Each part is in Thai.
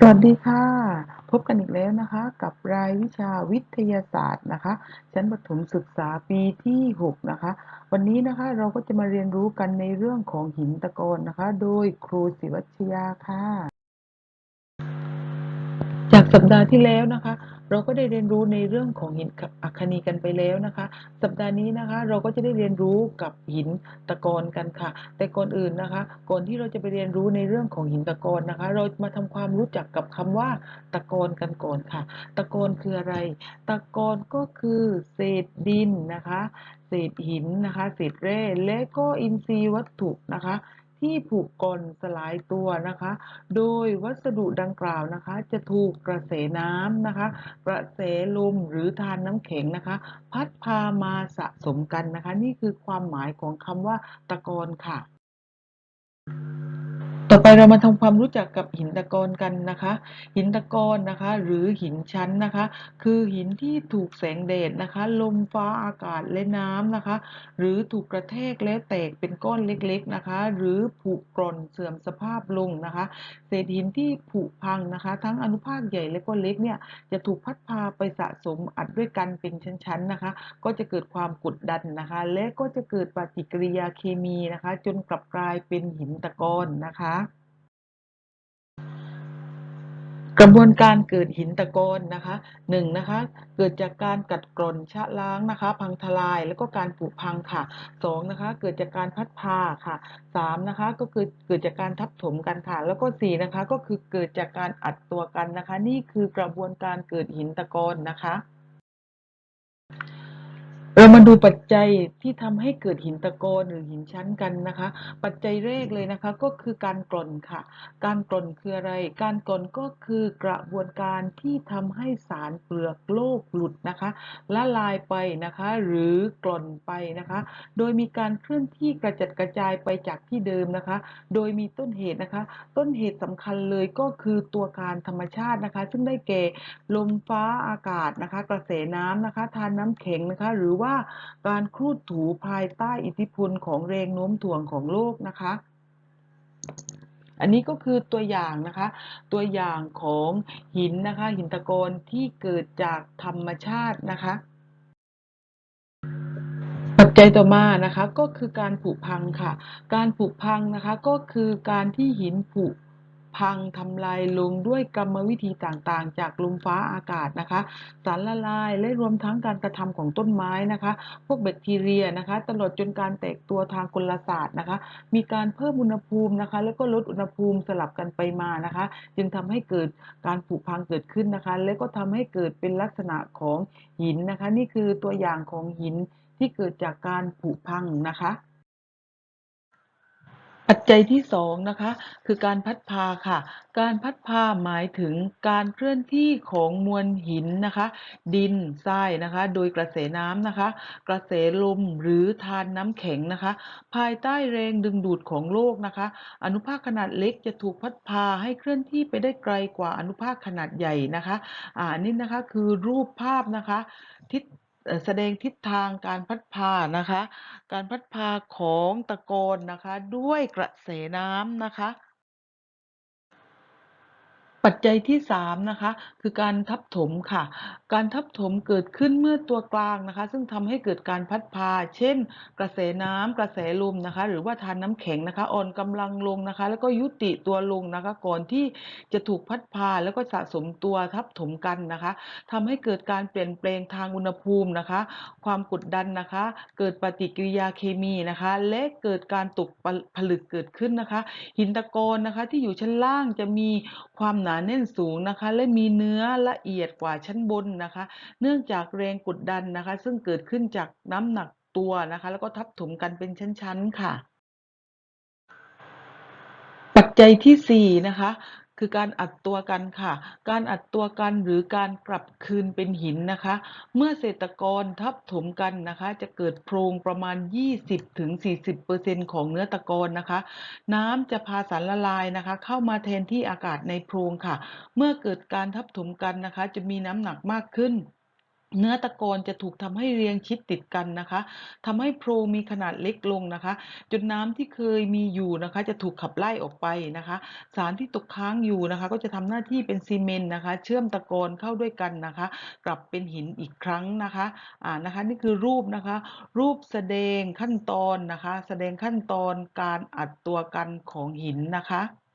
สวัสดีค่ะ พบกันอีกแล้วนะคะ กับรายวิชาวิทยาศาสตร์นะคะ ชั้นประถมศึกษาปีที่ 6 นะคะ วันนี้นะคะเราก็จะมาเรียนรู้กันในเรื่องของหินตะกอนนะคะ โดยครูศิวัชยาค่ะ จากสัปดาห์ที่แล้วนะคะ เราก็ได้เรียนรู้ในเรื่องของหินอัคนีกันไปแล้วนะคะ สัปดาห์นี้นะคะเราก็จะได้เรียนรู้กับหินตะกอนกันค่ะ แต่ก่อนอื่นนะคะ ก่อนที่เราจะไปเรียนรู้ในเรื่องของหินตะกอนนะคะ เรามาทำความรู้จักกับคำว่าตะกอนกันก่อนค่ะ ตะกอนคืออะไร ตะกอนก็คือเศษดินนะคะ เศษหินนะคะ เศษแร่และก็อินทรีย์วัตถุนะคะ ที่ผุกร่อนสลายตัวนะคะ โดยวัสดุดังกล่าวนะคะ จะถูกกระแสน้ำนะคะ กระแสลมหรือทานน้ำแข็งนะคะ พัดพามาสะสมกันนะคะ นี่คือความหมายของคำว่าตะกอนค่ะ ต่อไปเรามาทำความรู้จักกับหินตะกอนกันนะคะ หินตะกอนนะคะหรือหินชั้นนะคะ คือหินที่ถูกแสงแดดนะคะ ลมฟ้าอากาศและน้ำนะคะ หรือถูกกระแทกแล้วแตกเป็นก้อนเล็กๆนะคะ หรือผุกร่อนเสื่อมสภาพลงนะคะ เศษหินที่ผุพังนะคะ ทั้งอนุภาคใหญ่และก็เล็กเนี่ยจะถูกพัดพาไปสะสมอัดด้วยกันเป็นชั้นๆนะคะ ก็จะเกิดความกดดันนะคะ และก็จะเกิดปฏิกิริยาเคมีนะคะ จนกลับกลายเป็นหินตะกอนนะคะ กระบวนการเกิดหินตะกอนนะคะหนึ่งนะคะ เกิดจากการกัดกร่อนชะล้างนะคะ พังทลายแล้วก็การผุพังค่ะสองนะคะ เกิดจากการพัดพาค่ะสามนะคะ ก็คือเกิดจากการทับถมกันค่ะ แล้วก็สี่นะคะ ก็คือเกิดจากการอัดตัวกันนะคะ นี่คือกระบวนการเกิดหินตะกอนนะคะเรามา ดูปัจจัยที่ทำให้เกิดหินตะกอนหรือหินชั้นกันนะคะ ปัจจัยแรกเลยนะคะก็คือการกร่อนค่ะ การกร่อนคืออะไร การกร่อนก็คือกระบวนการที่ทำให้สารเปลือกโลกหลุดนะคะละลายไปนะคะ หรือกร่อนไปนะคะ โดยมีการเคลื่อนที่กระจัดกระจายไปจากที่เดิมนะคะ โดยมีต้นเหตุนะคะ ต้นเหตุสำคัญเลยก็คือตัวการธรรมชาตินะคะ ซึ่งได้แก่ลมฟ้าอากาศนะคะ กระแสน้ำนะคะ ทานน้ำแข็งนะคะ หรือว่าการครูดถูภายใต้อิทธิพลของแรงโน้มถ่วงของโลกนะคะ อันนี้ก็คือตัวอย่างนะคะ ตัวอย่างของหินนะคะ หินตะกอนที่เกิดจากธรรมชาตินะคะปัจจัยต่อมานะคะก็คือการผุพังค่ะ การผุพังนะคะก็คือการที่หินผุ พังทำลายลุงด้วยกรรมวิธีต่างๆ จากลมฟ้าอากาศนะคะ สารละลายและรวมทั้งการกระทำของต้นไม้นะคะ พวกแบคทีเรียนะคะ ตลอดจนการแตกตัวทางกลศาสตร์นะคะ มีการเพิ่มอุณหภูมินะคะ แล้วก็ลดอุณหภูมิสลับกันไปมานะคะ จึงทำให้เกิดการผุพังเกิดขึ้นนะคะ และก็ทำให้เกิดเป็นลักษณะของหินนะคะ นี่คือตัวอย่างของหินที่เกิดจากการผุพังนะคะ ปัจจัยที่สองนะคะคือการพัดพาค่ะ การพัดพาหมายถึงการเคลื่อนที่ของมวลหินนะคะ ดินทรายนะคะ โดยกระแสน้ำนะคะ กระแสลมหรือทานน้ำแข็งนะคะ ภายใต้แรงดึงดูดของโลกนะคะ อนุภาคขนาดเล็กจะถูกพัดพาให้เคลื่อนที่ไปได้ไกลกว่าอนุภาคขนาดใหญ่นะคะอ่านี่นะคะคือรูปภาพนะคะทิศ เอ่อ แสดงทิศทางการพัดพานะคะ การพัดพาของตะกอนนะคะ ด้วยกระแสน้ำนะคะ ปัจจัยที่ 3 นะคะ คือการทับถมค่ะ การทับถมเกิดขึ้นเมื่อตัวกลางนะคะ ซึ่งทำให้เกิดการพัดพา เช่น กระแสน้ำกระแสลมนะคะ หรือว่าทานน้ำแข็งนะคะ อ่อนกำลังลงนะคะ แล้วก็ยุติตัวลงนะคะ ก่อนที่จะถูกพัดพาแล้วก็สะสมตัวทับถมกันนะคะทำให้เกิดการเปลี่ยนแปลงทางอุณหภูมินะคะ ความกดดันนะคะ เกิดปฏิกิริยาเคมีนะคะ และเกิดการตกผลึกเกิดขึ้นนะคะ หินตะกอนนะคะที่อยู่ชั้นล่างจะมีความหนาแน่นสูงนะคะ และมีเนื้อละเอียดกว่าชั้นบนนะคะ เนื่องจากแรงกดดันนะคะ ซึ่งเกิดขึ้นจากน้ำหนักตัวนะคะ แล้วก็ทับถมกันเป็นชั้นๆค่ะ ปัจจัยที่4นะคะ คือการอัดตัวกันค่ะ การอัดตัวกันหรือการกลับคืนเป็นหินนะคะ เมื่อเศรษฐกรทับถมกันนะคะ จะเกิดโพรงประมาณ 20-40%ของเนื้อตะกอนนะคะ น้ำจะพาสารละลายนะคะ เข้ามาแทนที่อากาศในโพรงค่ะ เมื่อเกิดการทับถมกันนะคะ จะมีน้ำหนักมากขึ้น เนื้อตะกอนจะถูกทำให้เรียงชิดติดกันนะคะทำให้โพรงมีขนาดเล็กลงนะคะ จนน้ำที่เคยมีอยู่นะคะ จะถูกขับไล่ออกไปนะคะ สารที่ตกค้างอยู่นะคะ ก็จะทำหน้าที่เป็นซีเมนต์นะคะ เชื่อมตะกอนเข้าด้วยกันนะคะ กลับเป็นหินอีกครั้งนะคะอ่านะคะ นี่คือรูปนะคะ รูปแสดงขั้นตอนนะคะ แสดงขั้นตอนการอัดตัวกันของหินนะคะ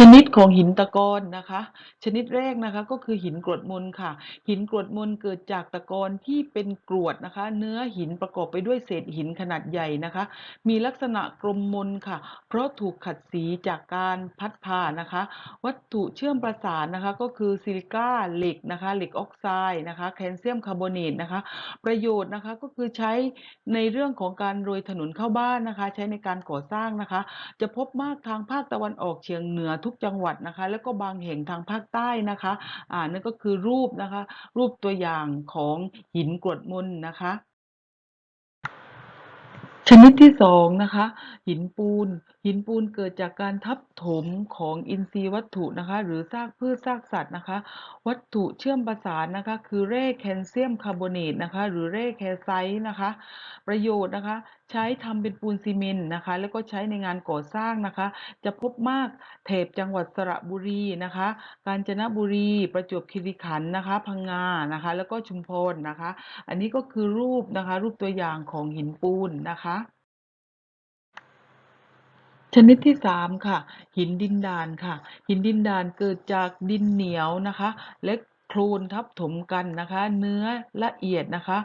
ชนิดของหินตะกอนนะคะ ชนิดแรกนะคะก็คือหินกรวดมนค่ะ หินกรวดมนเกิดจากตะกอนที่เป็นกรวดนะคะ เนื้อหินประกอบไปด้วยเศษหินขนาดใหญ่นะคะ มีลักษณะกลมมนค่ะ เพราะถูกขัดสีจากการพัดพานะคะ วัตถุเชื่อมประสานนะคะก็คือซิลิก้าเหล็กนะคะเหล็กออกไซด์นะคะแคลเซียมคาร์บอเนตนะคะ ประโยชน์นะคะก็คือใช้ในเรื่องของการโรยถนนเข้าบ้านนะคะ ใช้ในการก่อสร้างนะคะ จะพบมากทางภาคตะวันออกเฉียงเหนือทุกจังหวัดนะคะ แล้วก็บางแห่งทางภาคใต้นะคะอ่านั่นก็คือรูปนะคะ รูปตัวอย่างของหินกรวดมนนะคะ ชนิดที่สองนะคะ หินปูน หินปูนเกิดจากการทับถมของอินทรีย์วัตถุนะคะ หรือซากพืชซากสัตว์นะคะ วัตถุเชื่อมประสานนะคะ คือแร่แคลเซียมคาร์บอเนตนะคะ หรือแร่แคลไซต์นะคะ ประโยชน์นะคะใช้ทำเป็นปูนซีเมนต์นะคะ แล้วก็ใช้ในงานก่อสร้างนะคะ จะพบมากแถบจังหวัดสระบุรีนะคะ กาญจนบุรี ประจวบคีรีขันธ์นะคะ พังงานะคะ แล้วก็ชุมพรนะคะ อันนี้ก็คือรูปนะคะ รูปตัวอย่างของหินปูนนะคะ ชนิดที่สามค่ะ หินดินดานค่ะ หินดินดานเกิดจากดินเหนียวนะคะ และโคลนทับถมกันนะคะ เนื้อละเอียดนะคะ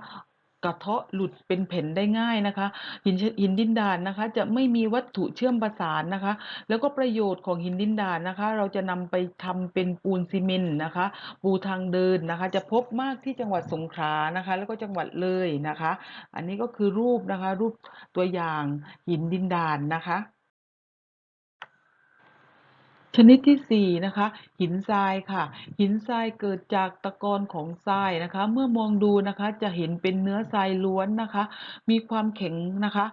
กระเทาะหลุดเป็นแผ่นได้ง่ายนะคะ หินหินดินดานนะคะ จะไม่มีวัตถุเชื่อมประสานนะคะ แล้วก็ประโยชน์ของหินดินดานนะคะ เราจะนำไปทำเป็นปูนซีเมนต์นะคะ ปูทางเดินนะคะ จะพบมากที่จังหวัดสงขลานะคะ แล้วก็จังหวัดเลยนะคะ อันนี้ก็คือรูปนะคะ รูปตัวอย่างหินดินดานนะคะ ชนิดที่สี่นะคะ หินทรายค่ะ หินทรายเกิดจากตะกอนของทรายนะคะ เมื่อมองดูนะคะจะเห็นเป็นเนื้อทรายล้วนนะคะ มีความแข็งนะคะ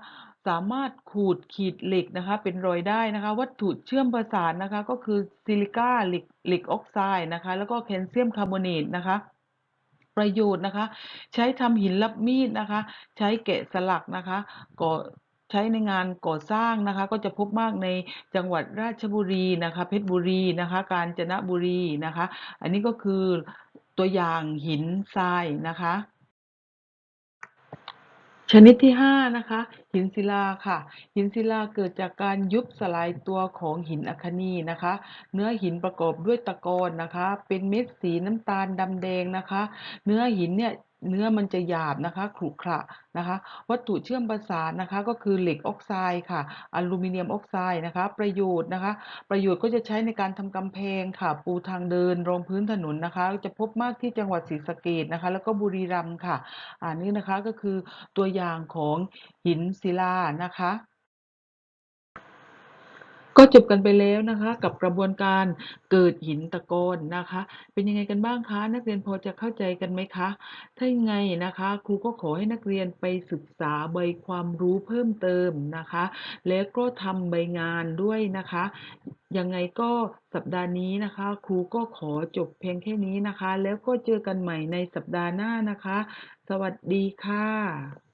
สามารถขูดขีดเหล็กนะคะ เป็นรอยได้นะคะ วัตถุเชื่อมประสานนะคะ ก็คือซิลิก้าเหล็กเหล็กออกไซด์นะคะ แล้วก็แคลเซียมคาร์บอเนตนะคะประโยชน์นะคะ ใช้ทำหินรับมีดนะคะ ใช้แกะสลักนะคะก่อ ใช้ในงานก่อสร้างนะคะ ก็จะพบมากในจังหวัดราชบุรีนะคะ เพชรบุรีนะคะ กาญจนบุรีนะคะ อันนี้ก็คือตัวอย่างหินทรายนะคะ ชนิดที่ห้านะคะหินศิลาค่ะ หินศิลาเกิดจากการยุบสลายตัวของหินอัคนีนะคะ เนื้อหินประกอบด้วยตะกอนนะคะ เป็นเม็ดสีน้ำตาลดำแดงนะคะ เนื้อหินเนี่ย เนื้อมันจะหยาบนะคะขรุขระนะคะ วัตถุเชื่อมประสานนะคะก็คือเหล็กออกไซด์ค่ะ อลูมิเนียมออกไซด์นะคะ ประโยชน์นะคะ ประโยชน์ก็จะใช้ในการทำกำแพงค่ะ ปูทางเดินรองพื้นถนนนะคะ จะพบมากที่จังหวัดศรีสะเกษนะคะ แล้วก็บุรีรัมย์ค่ะอันนี้นะคะก็คือตัวอย่างของหินศิลานะคะ ก็จบกันไปแล้วนะคะกับกระบวนการเกิดหินตะกอนนะคะ เป็นยังไงกันบ้างคะ นักเรียนพอจะเข้าใจกันไหมคะ ถ้ายังไงนะคะ ครูก็ขอให้นักเรียนไปศึกษาใบความรู้เพิ่มเติมนะคะ แล้วก็ทำใบงานด้วยนะคะ ยังไงก็สัปดาห์นี้นะคะ ครูก็ขอจบเพียงแค่นี้นะคะ แล้วก็เจอกันใหม่ในสัปดาห์หน้านะคะ สวัสดีค่ะ